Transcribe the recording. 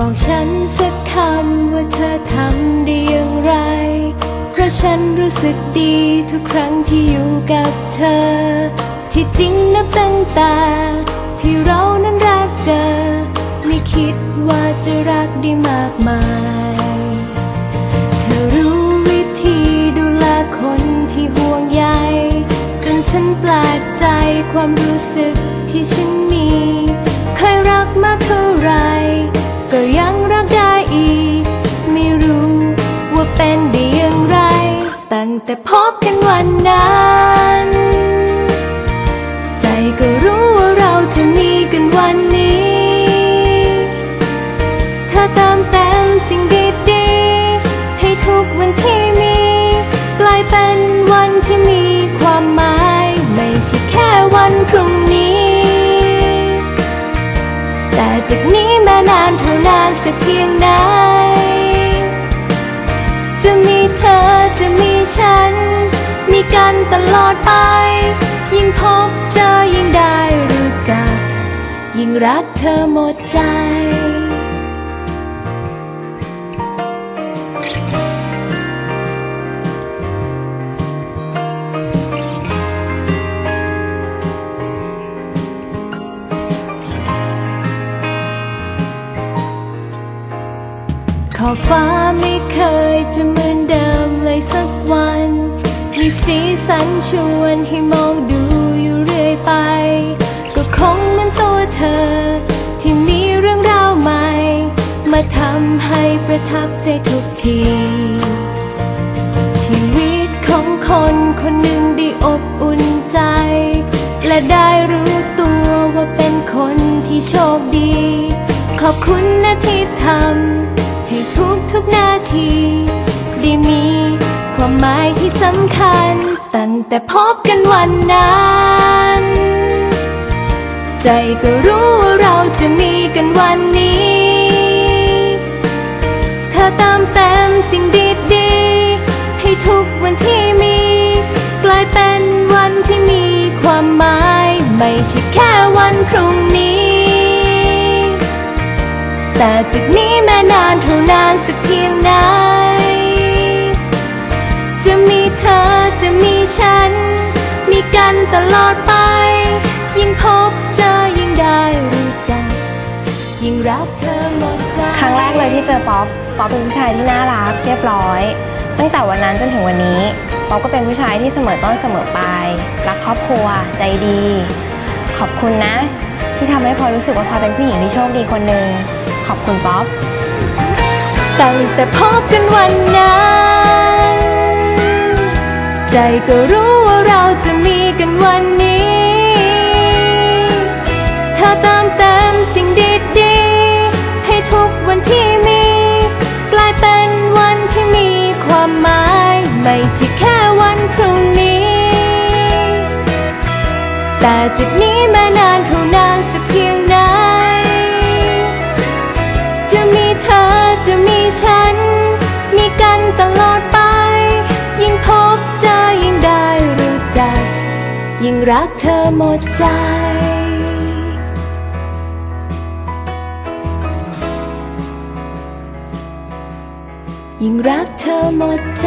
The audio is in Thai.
บอกฉันสักคำว่าเธอทำได้อย่างไร เพราะฉันรู้สึกดีทุกครั้งที่อยู่กับเธอ ที่จริงนับตั้งแต่ที่เรานั้นรักเจอไม่คิดว่าจะรักได้มากมาย เธอรู้วิธีดูแลคนที่ห่วงใย จนฉันแปลกใจความรู้สึกที่ฉันมี แต่พบกันวันนั้น ใจก็รู้ว่าเราจะมีกันวันนี้ เธอเติมเต็มสิ่งดีๆ ให้ทุกวันที่มี กลายเป็นวันที่มีความหมาย ไม่ใช่แค่วันพรุ่งนี้ แต่จากนี้แม้นานเท่านานสักเพียงไหนจะมีเธอจะมี ฉัน มีกันตลอดไป ยิ่งพบเจอยิ่งได้รู้จัก ยิ่งรักเธอหมดใจ ขอบฟ้าไม่เคยจะเหมือนเดิมเลยสักวัน มีสีสันชวนให้มองดูอยู่เรื่อยไป ก็คงเหมือนตัวเธอ ที่มีเรื่องราวใหม่ มาทำให้ประทับใจทุกที ชีวิตของคนคนหนึ่งได้อบอุ่นใจ และได้รู้ตัวว่าเป็นคนที่โชคดี ขอบคุณนะที่ทำ ให้ทุกทุกนาที ได้มีความหมายที่สำคัญ ตั้งแต่พบกันวันนั้น ใจก็รู้ว่าเราจะมีกันวันนี้ เธอติมเต็มสิ่งดีๆ ให้ทุกวันที่มี กลายเป็นวันที่มีความหมาย ไม่ใช่แค่วันพรุ่งนี้ แต่จากนี้แม้นานเท่านานสักเพียงไหน จะมีเธอจะมีฉัน มีกันตลอดไป ยิ่งพบเจอยิ่งได้รู้จัก ยิ่งรักเธอหมดใจ ครั้งแรกเลยที่เจอป๊อป ป๊อปเป็นผู้ชายที่น่ารักเรียบร้อย ตั้งแต่วันนั้นจนถึงวันนี้ ป๊อปก็เป็นผู้ชายที่เสมอต้นเสมอปลาย รักครอบครัว ใจดี ขอบคุณนะ ที่ทำให้พอรู้สึกว่าพอเป็นผู้หญิงที่โชคดีคนหนึ่ง ขอบคุณป๊อปตั้งแต่พบกันวันนั้น ใจก็รู้ว่าเราจะมีกันวันนี้เธอเติมเต็มสิ่งดีๆ ให้ทุกวันที่มี กลายเป็นวันที่มีความหมาย ไม่ใช่แค่วันพรุ่งนี้ แต่จากนี้แม้นานเท่านานสักเพียง รักเธอหมดใจ ยิ่งรักเธอหมดใจ